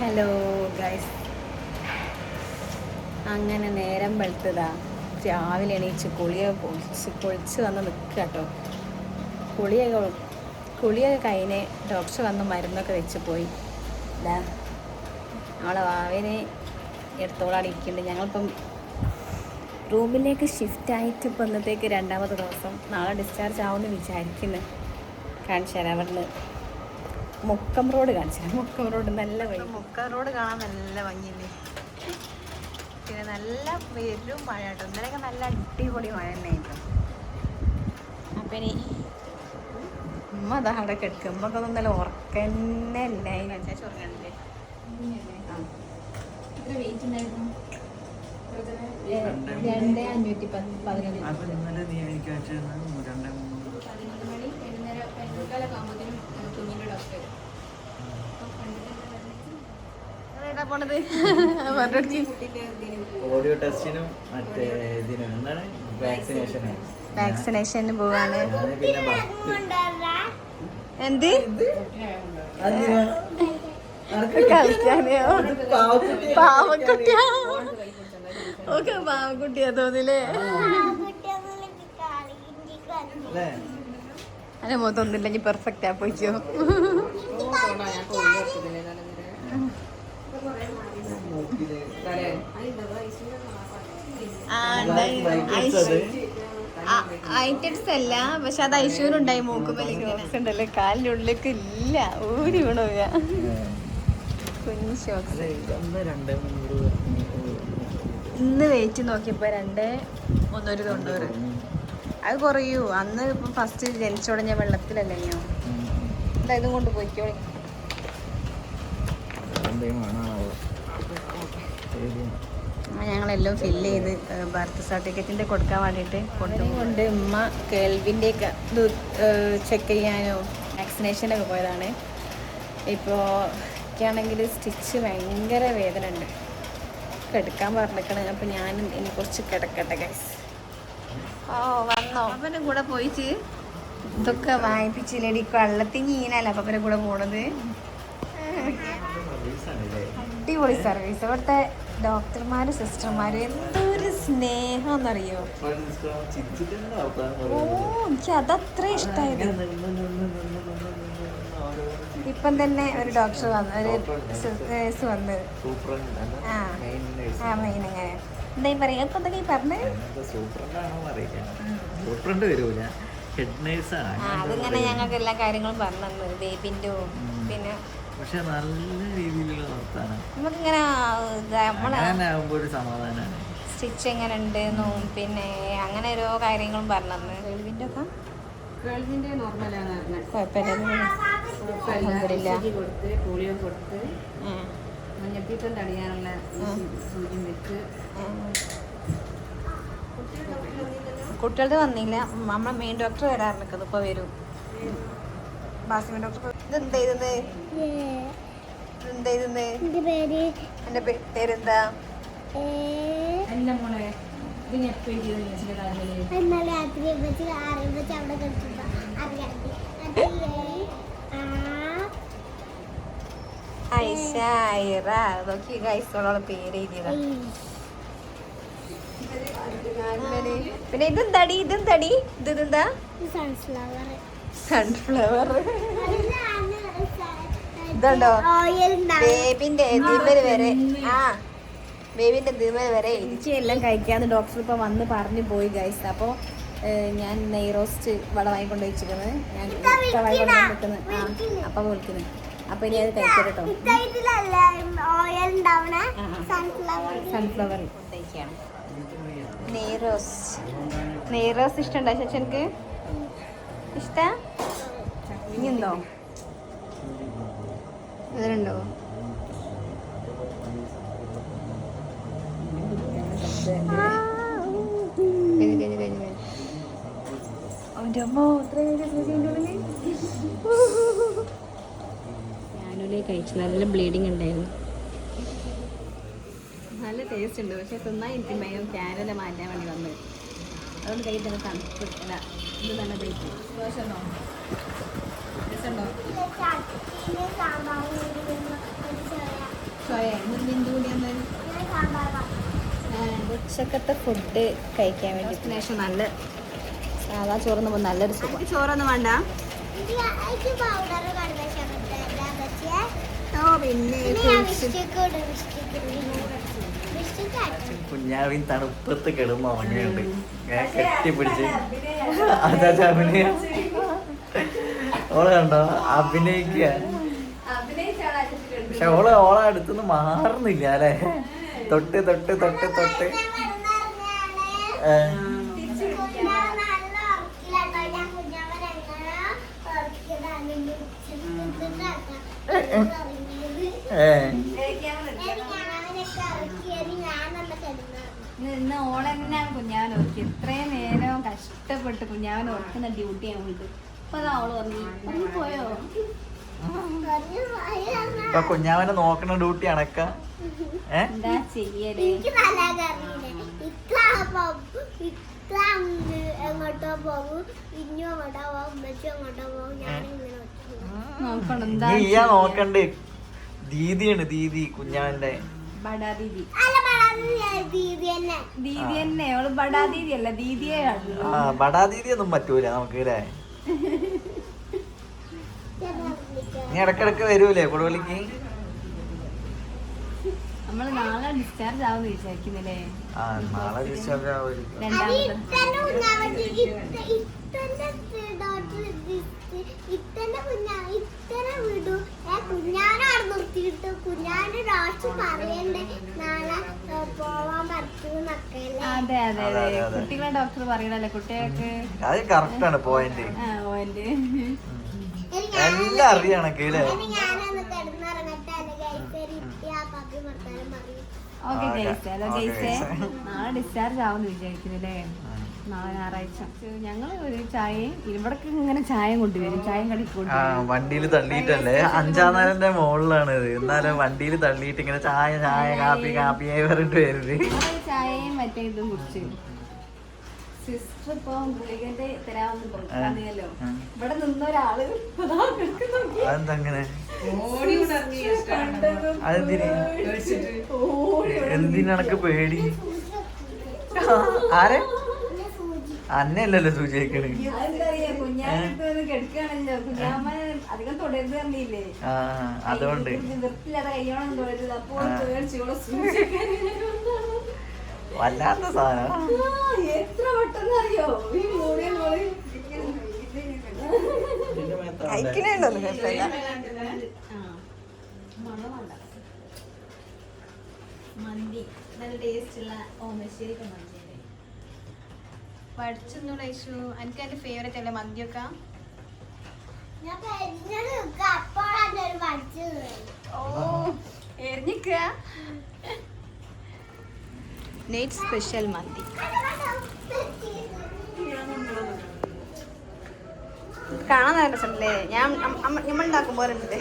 Hello guys അങ്ങനെ നേരം വെളുത്തതാ. രാവിലെ എണീച്ച് കുളിയൊക്കെ പൊളിച്ച് പൊളിച്ച് വന്ന് നിൽക്കുക കേട്ടോ കുളിയൊക്കെ കുളിയൊക്കെ കഴിഞ്ഞ് ഡോക്ടർ വന്ന് മരുന്നൊക്കെ വെച്ച് പോയി. ഇതാ നമ്മളെ വാവിനെ എടുത്തോളാണ് ഇരിക്കുന്നുണ്ട്. ഞങ്ങളിപ്പം റൂമിലേക്ക് ഷിഫ്റ്റ് ആയിട്ട് ഇപ്പം ഇന്നത്തേക്ക് രണ്ടാമത്തെ ദിവസം. നാളെ ഡിസ്ചാർജ് ആവുമെന്ന് വിചാരിക്കുന്നു. കാണിച്ചു തരാം അവിടുന്ന്. മുക്കം റോഡ് കാണിച്ചില്ല? മുക്കം റോഡ് നല്ല വഴി മുക്കം റോഡ് കാണാൻ നല്ല ഭംഗിയില്ലേ പിന്നെ നല്ല വരും മഴ കേട്ടോ. ഇന്നലെയൊക്കെ നല്ല അടിപൊളി മഴ തന്നെയായിരുന്നു. അപ്പം ഇനി ഉമ്മ അതാ അവിടെ കിടക്കുമ്പോൾ നല്ല ഉറക്കന്നെ ഇല്ല. ചേച്ചി ഉറങ്ങണില്ലേ രണ്ട് അഞ്ഞൂറ്റി പത്ത് പതിനൊന്ന് അപ്പൊ ഇന്നലെ നീ എനിക്ക് അയച്ചിരുന്നത് രണ്ടേ മുന്നൂറ് പതിനൊന്ന് മണി വൈകുന്നേരം പതിനൊന്നേകാലൊക്കെ ആകുമ്പോഴത്തേനും കുഞ്ഞിന്റെ ഡോക്ടർ പോണത്? ഓഡിയോ ടെസ്റ്റിനും മറ്റേ ഇതിനും എന്താണ്? വാക്സിനേഷന് വാക്സിനേഷന് പോവാണ്. എന്ത്? പാവക്കുട്ടിയാ ഓക്കെ പാവക്കുട്ടിയാ തോന്നില്ലേ? അല്ലേ? അല്ല മൊത്തൊന്നുമില്ലെങ്കിൽ പെർഫെക്റ്റ് ആ പോയിക്കോ. മൂക്കിൽ ഐറ്റംസ് അല്ല പക്ഷെ അത് ഐശ്വര്യണ്ടായി മൂക്കുമല്ലേ ഉണ്ടല്ലോ കാലിന്റെ ഉള്ളിലേക്ക് ഇല്ല. ഊരി വീണു പോയാ. കുഞ്ഞു ഷോക്സ്. അല്ല ഇതൊന്ന് രണ്ടേ മുന്നൂറ് ഇന്ന് വെയിറ്റ് നോക്കിയപ്പോ രണ്ട് മുന്നൂറ്റി തൊണ്ണൂറ് അത് കുറയൂ. അന്ന് ഇപ്പം ഫസ്റ്റ് ജനിച്ചുടങ്ങിയ ഞാൻ എന്താ ഇതും കൊണ്ട് പോയിക്കോളി. എന്തെങ്കിലും ഞങ്ങളെല്ലാം ഫില്ല് ചെയ്ത് ബർത്ത് സർട്ടിഫിക്കറ്റിന്റെ കൊടുക്കാൻ വേണ്ടിയിട്ട് കൊണ്ടുകൊണ്ട് ഉമ്മ കേൾവിന്റെ ഒക്കെ ഇത് ചെക്ക് ചെയ്യാനോ വാക്സിനേഷനൊക്കെ പോയതാണ്. ഇപ്പോൾ എനിക്കാണെങ്കിൽ സ്റ്റിച്ച് ഭയങ്കര വേദന ഉണ്ട് കിടക്കാൻ പറഞ്ഞിരിക്കണ. അപ്പോൾ ഞാൻ ഇനി കുറച്ച് കിടക്കട്ടെ ഗൈസ് ഓ വന്നോ? അപ്പന്റെ കൂടെ പോയിട്ട് ഇതൊക്കെ വാങ്ങിപ്പിച്ചില്ലടി വെള്ളത്തിൽ നീനല്ല അപ്പന്റെ കൂടെ പോണത്? അടിപൊളി സർവീസ് ഇവിടുത്തെ ഡോക്ടർമാരും സിസ്റ്റർമാരും എന്തൊരു സ്നേഹം എന്നറിയോ ചിരിച്ചിട്ടുണ്ട് ഓ എനിക്ക് അതത്ര ഇഷ്ടമായത് ഇപ്പം തന്നെ ഒരു ഡോക്ടർ വന്നു ഒരു നേഴ്സ് വന്ന്. ആ ആ മെയിൻ അങ്ങനെ. എന്താ പറയാ? ഇപ്പം എന്തൊക്കെ പറഞ്ഞേ? സൂപ്രണ്ട് വരൂല. ഹെഡ് നേഴ്സാണ് അതിങ്ങനെ ഞങ്ങൾക്ക് എല്ലാ കാര്യങ്ങളും പറഞ്ഞു ബേബിന്റെ പിന്നെ പക്ഷെ നല്ല രീതിയിലുള്ള വർത്താനം. നമുക്കിങ്ങനെ നമ്മളെ ആകുമ്പോൾ ഒരു സമാധാനമാണ് സ്റ്റിച്ച് എങ്ങനെ ഉണ്ടെന്നും പിന്നെ അങ്ങനെ ഓരോ കാര്യങ്ങളും പറഞ്ഞു ഗേൾവിന്റെ ഒക്കെ? ഗേൾസിന്റെ നോർമലാണ് പറഞ്ഞത്. കുഴപ്പമില്ല. കൊടുത്ത് പോളിയോ കൊടുത്ത് മഞ്ഞപ്പിത്തം തടയാനുള്ള സൂചി വെച്ച്. കുട്ടികളുടെ വന്നില്ല. നമ്മളെ മെയിൻ ഡോക്ടർ വരാറുണ്ട് ഇപ്പോൾ വരും. ബാസിമ ഡോക്ടർ ഇതെന്താ ഇതും തടി ഇതും എന്റെ പേരെന്താ? അല്ല മോളെ ഇത് ഞാൻ എപ്പോഴും ചെയ്ത് വെച്ചിട്ട് കാര്യം ഇന്നലെ രാത്രി വെച്ച് ആറ് വെച്ച് അവിടെ നോക്കി ഗൈസോളോളം പേര് എഴുതിയതാ. പിന്നെ ഇതെന്താടി? ഇതെന്താടി? ഇതെന്താ? സൺഫ്ലവർ സൺഫ്ലവർ ഇതുണ്ടോ? ബേബിന്റെ ദിമൽ വരെ. ആ ബേബിന്റെ ദിമൽ വരെ എനിക്ക് എല്ലാം കഴിക്കാന്ന് ഡോക്ടർ ഇപ്പൊ വന്ന് പറഞ്ഞു പോയി ഗൈസ് അപ്പോൾ ഞാൻ നെയ് റോസ്റ്റ് വട വാങ്ങിക്കൊണ്ട് വെച്ചിരിക്കുന്നത്. ഞാൻ വാങ്ങിക്കൊണ്ട് വെക്കുന്നത്. ആ അപ്പം വിളിക്കുന്നത് അപ്പൊ ഇനി അത് കഴിക്കാം കേട്ടോ ഇതിലല്ല ഓയിൽ ഉണ്ടാവണേ. ആ, ആ. സൺഫ്ലവർ സൺഫ്ലവർ നെയ്റോസ് നെയ് റോസ്റ്റ് നെയ് റോസ്റ്റ് ഇഷ്ടമുണ്ടോ ചേച്ചനക്ക് ഇഷ്ട? ഇനിയുണ്ടോ? അവന്റെ അമ്മ ഇത്ര ഞാനൊരു കഴിച്ചു. നല്ല ബ്ലീഡിങ് ഉണ്ടായിരുന്നു. നല്ല ടേസ്റ്റ് ഉണ്ട്. പക്ഷെ തിന്നാൻ എനിക്ക് ഭയങ്കര ക്യാനല മാറ്റാൻ വേണ്ടി വന്നത്. അതുകൊണ്ട് തന്നെ തണുപ്പ് അല്ല ഇത് തന്നെ പിടിക്കും ദോശന്നോ ഉച്ചക്കത്തെ ഫുഡ് കഴിക്കാൻ വേണ്ടി ഡെസ്റ്റിനേഷൻ നല്ല സാധാ ചോറൊന്നും നമ്മൾ നല്ലൊരു സുഖം. ചോറൊന്നും വേണ്ട? ഓ പിന്നെ. കുഞ്ഞാവിൻ തണുപ്പത്ത് കിടന്ന് ഉറങ്ങിയുണ്ട് കെട്ടിപ്പിടിച്ച്. അതാ അഭിനയം ഓളെ കണ്ടോ? അഭിനയിക്കുക പക്ഷെ ഓൾ ഓളെ അടുത്തുനിന്ന് മാറുന്നില്ല അല്ലേ? തൊട്ട് തൊട്ട് തൊട്ട് തൊട്ട്. ഓളെന്നാണ് കുഞ്ഞാവൻ ഓർക്കി ഇത്രയും നേരം കഷ്ടപ്പെട്ട് കുഞ്ഞാവൻ ഓർക്കുന്ന ഡ്യൂട്ടി ആവുന്നത്. പറഞ്ഞു പറഞ്ഞു പോയോ. ഇപ്പൊ കുഞ്ഞാവനെ നോക്കണ ഡ്യൂട്ടി അണക്ക എന്താ ചെയ്യലേ? എങ്ങോട്ടോ പോകും ഇഞ്ഞു അങ്ങോട്ടോ പോകും ഉമ്മച്ചും അങ്ങോട്ടോ ഞാനിങ്ങനെ നോക്കണ്ട്. ദീദിയാണ് ദീദി കുഞ്ഞാവന്റെ. ബടാ ദീദി തന്നെ. ബടാ ദീദി അല്ല ദീദിയെ ബടാ ദീദി ഒന്നും പറ്റൂല നമുക്ക് അല്ലേ നീ ഇടക്കിടക്ക് വരൂലേ കൊടുവലിക്ക് നമ്മൾ നാളെ ഡിസ്ചാർജ് വിചാരിക്കുന്നില്ലേ? നാളെ ഡിസ്ചാർജ് ആവുമായിരിക്കും. അത് രണ്ടാമത് ഇത്തന്നെ കുഞ്ഞാവന്റെ ഇത്ത- ഇത്തന്നെ ഡോക്ടർ ഇത്തന്നെ കുഞ്ഞാ ഇത്തന്നെ വിടൂ. ഏ കുഞ്ഞാനെ അവിടെ നിർത്തിയിട്ട്. കുഞ്ഞാന്റെ ഡോക്ടർ പറയണ്ടേ? നാളെ അതെ അതെ. കുട്ടികളെ ഡോക്ടർ പറയണല്ലേ കുട്ടികൾക്ക് അത് കറക്റ്റ് ആണ് പോയിന്റ് എനിക്ക് എല്ലാം അറിയണം ഓക്കെ ഗൈസ് ഹലോ ഗൈസേ. നാളെ ഡിസ്ചാർജ് ആവുമെന്ന് വിചാരിക്കുന്നില്ലേ? നാളെ ഞായറാഴ്ച. ഞങ്ങൾ ഒരു ചായയും ഇവിടേക്ക് ഇങ്ങനെ ചായയും കൊണ്ടുവരും. ചായയും കടി വണ്ടിയിൽ തള്ളിയിട്ടല്ലേ? അഞ്ചാം നേരന്റെ മുകളിലാണ് ഇത്. എന്നാലും വണ്ടിയിൽ തള്ളിയിട്ട് ഇങ്ങനെ ചായ ചായ കാപ്പി കാപ്പിയായി പറഞ്ഞിട്ട് വരുന്നത്. ചായയും മറ്റേ ഇതും കുടിച്ചു. സിസ്റ്റർ ഇപ്പൊ ഗുളികന്റെ തരാമെന്ന് പറഞ്ഞല്ലോ ഉം. ഇവിടെ നിന്ന ഒരാൾ എന്തിനക്ക് പേടി? ആരെ? അന്നല്ലല്ലോ സൂചിക്കണ് അതുകൊണ്ട്. വല്ലാത്ത സാധനം. ആ, എത്ര പെട്ടെന്ന് അറിയോ ഈ മൂടിയ മോൾ മന്തി നല്ല ടേസ്റ്റുള്ള ഓമശ്ശേരിക്ക് മന്തി. എനിക്ക് എന്റെ ഫേവറേറ്റ് അല്ലേ മന്തിയൊക്കെ? ഓ എറിഞ്ഞിക്കുക നൈറ്റ് സ്പെഷ്യൽ മന്തി കാണാൻ ഞാൻ നമ്മൾ ഉണ്ടാക്കുമ്പോൾ ഉണ്ട്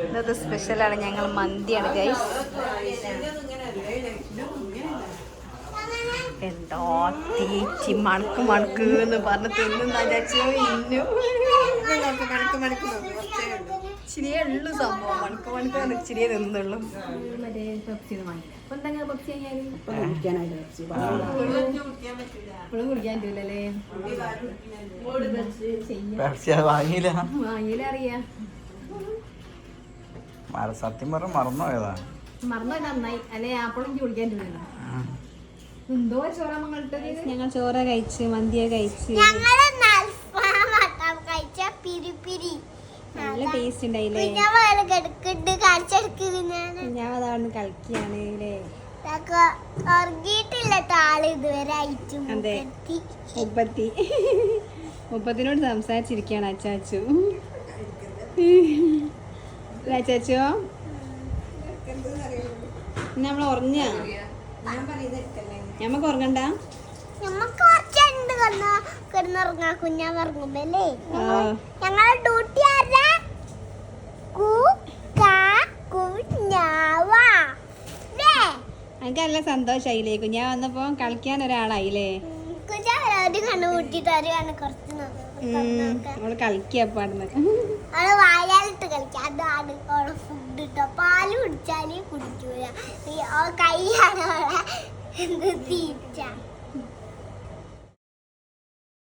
ഇന്നത്തെ സ്പെഷ്യലാണ് ഞങ്ങൾ മന്തിയാണ് ഗൈസ് എന്തോ തീറ്റി മണക്ക് മണക്ക് എന്ന് പറഞ്ഞ് തിന്നുന്ന ചാച്ചു ഇന്നു. മണക്ക് മണക്ക് ഇച്ചിരിയേ ഉള്ളൂ സംഭവം. മണക്ക് മണക്ക് എന്ന് ഇച്ചിരിയേ മറ്റേ പെപ്സി അപ്പൊ എന്താ പെപ്സി വാങ്ങിയില്ല. മര- സത്യം പറഞ്ഞ മറന്നു പോയതാ. മറന്നു നന്നായി. അല്ലെ? ആപ്പിളും കുടിക്കാൻ എന്തോ ചോറ ഞങ്ങൾ ചോറ കഴിച്ച് മന്തിയെ കഴിച്ച് ഞങ്ങൾ നൽഫാമട്ടം കഴിച്ച പിരി പിരി നല്ല ടേസ്റ്റ് ഉണ്ടായില്ലേ? ഞാൻ അതാണ് കളിക്കുകയാണ് അല്ലേ അതെ. മുപ്പത്തി. മുപ്പത്തിനോട് സംസാരിച്ചിരിക്കുകയാണ് അച്ചാച്ചു. അച്ചാച്ചോ? നമ്മൾ ഉറങ്ങ ഞമ്മക്ക് ഉറങ്ങണ്ട? ഞമ്മക്ക് കിടന്നുറങ്ങാ കുഞ്ഞാ ഉറങ്ങുമ്പല്ലേ. ഞങ്ങളെ ഡ്യൂട്ടി ആരാ കു കാ കുഞ്ഞാവാ ദേ, എനിക്ക് നല്ല സന്തോഷമായില്ലേ കുഞ്ഞാ വന്നപ്പോ കളിക്കാൻ ഒരാളായില്ലേ? അവൾ കളിക്കുക പാടുന്ന് അവൾ വായാലിട്ട് കളിക്കാം. അതാണ് ഫുഡ് ഇട്ടോ. പാൽ കുടിച്ചാൽ കുടിക്കൂല. ഈ ഓ കൈയാണ് അവളെ തീറ്റ?